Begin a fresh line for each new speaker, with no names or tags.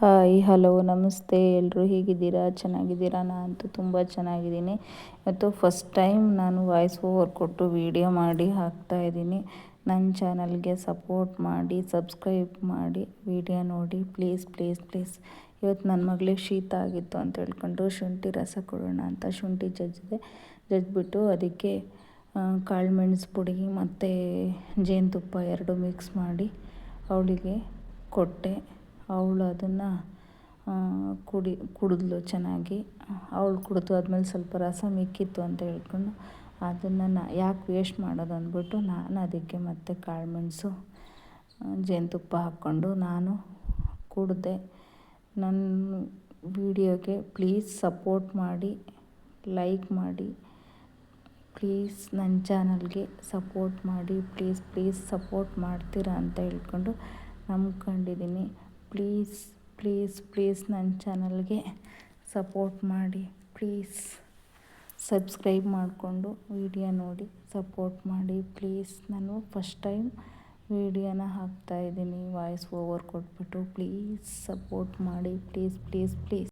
Hi, hello, ನಮಸ್ತೆ ಎಲ್ಲರೂ ಹೇಗಿದ್ದೀರಾ? ಚೆನ್ನಾಗಿದ್ದೀರಾ? ಅಂತೂ ತುಂಬ ಚೆನ್ನಾಗಿದ್ದೀನಿ. ಇವತ್ತು ಫಸ್ಟ್ ಟೈಮ್ ನಾನು ವಾಯ್ಸ್ ಓವರ್ ಕೊಟ್ಟು ವೀಡಿಯೋ ಮಾಡಿ ಹಾಕ್ತಾ ಇದ್ದೀನಿ. ನನ್ನ ಚಾನಲ್ಗೆ ಸಪೋರ್ಟ್ ಮಾಡಿ ಸಬ್ಸ್ಕ್ರೈಬ್ ಮಾಡಿ ವೀಡಿಯೋ ನೋಡಿ ಪ್ಲೀಸ್ ಪ್ಲೀಸ್ ಪ್ಲೀಸ್ ಇವತ್ತು ನನ್ನ ಮಗಳಿಗೆ ಶೀತ ಆಗಿತ್ತು ಅಂತ ಹೇಳ್ಕೊಂಡು ಶುಂಠಿ ರಸ ಕೊಡೋಣ ಅಂತ ಶುಂಠಿ ಜಜ್ಜಿದೆ. ಜಜ್ಜಿಬಿಟ್ಟು ಅದಕ್ಕೆ ಕಾಳು ಮೆಣಸು ಪುಡಿ ಮತ್ತು ಜೇನುತುಪ್ಪ ಎರಡು ಮಿಕ್ಸ್ ಮಾಡಿ, ಅವಳಿಗೆ ಕೊಟ್ಟೆ. ಅವಳು ಅದನ್ನು ಕುಡಿ, ಕುಡಿದ್ಲು ಚೆನ್ನಾಗಿ. ಅವಳು ಕುಡಿದು ಆದಮೇಲೆ ಸ್ವಲ್ಪ ರಸ ಮಿಕ್ಕಿತ್ತು ಅಂತ ಹೇಳ್ಕೊಂಡು ಅದನ್ನು ನಾ, ಯಾಕೆ ವೇಸ್ಟ್ ಮಾಡೋದು ಅಂದ್ಬಿಟ್ಟು ನಾನು ಅದಕ್ಕೆ ಮತ್ತೆ ಕಾಳುಮೆಣಸು ಜೇನುತುಪ್ಪ ಹಾಕ್ಕೊಂಡು ನಾನು ಕುಡಿದೆ. ನನ್ನ ವಿಡಿಯೋಗೆ ಪ್ಲೀಸ್ ಸಪೋರ್ಟ್ ಮಾಡಿ ಲೈಕ್ ಮಾಡಿ ಪ್ಲೀಸ್ ನನ್ನ ಚಾನಲ್ಗೆ ಸಪೋರ್ಟ್ ಮಾಡಿ ಪ್ಲೀಸ್ ಪ್ಲೀಸ್ ಸಪೋರ್ಟ್ ಮಾಡ್ತೀರಾ ಅಂತ ಹೇಳ್ಕೊಂಡು ನಂಬ್ಕೊಂಡಿದ್ದೀನಿ. ಪ್ಲೀಸ್ ಪ್ಲೀಸ್ ಪ್ಲೀಸ್ ನನ್ನ ಚಾನಲ್ಗೆ ಸಪೋರ್ಟ್ ಮಾಡಿ. ಪ್ಲೀಸ್ ಸಬ್ಸ್ಕ್ರೈಬ್ ಮಾಡಿಕೊಂಡು ವಿಡಿಯೋ ನೋಡಿ ಸಪೋರ್ಟ್ ಮಾಡಿ. ಪ್ಲೀಸ್ ನಾನು ಫಸ್ಟ್ ಟೈಮ್ ವಿಡಿಯೋನ ಹಾಕ್ತಾಯಿದ್ದೀನಿ ವಾಯ್ಸ್ ಓವರ್ ಕೊಟ್ಬಿಟ್ಟು. ಪ್ಲೀಸ್ ಸಪೋರ್ಟ್ ಮಾಡಿ. Please please please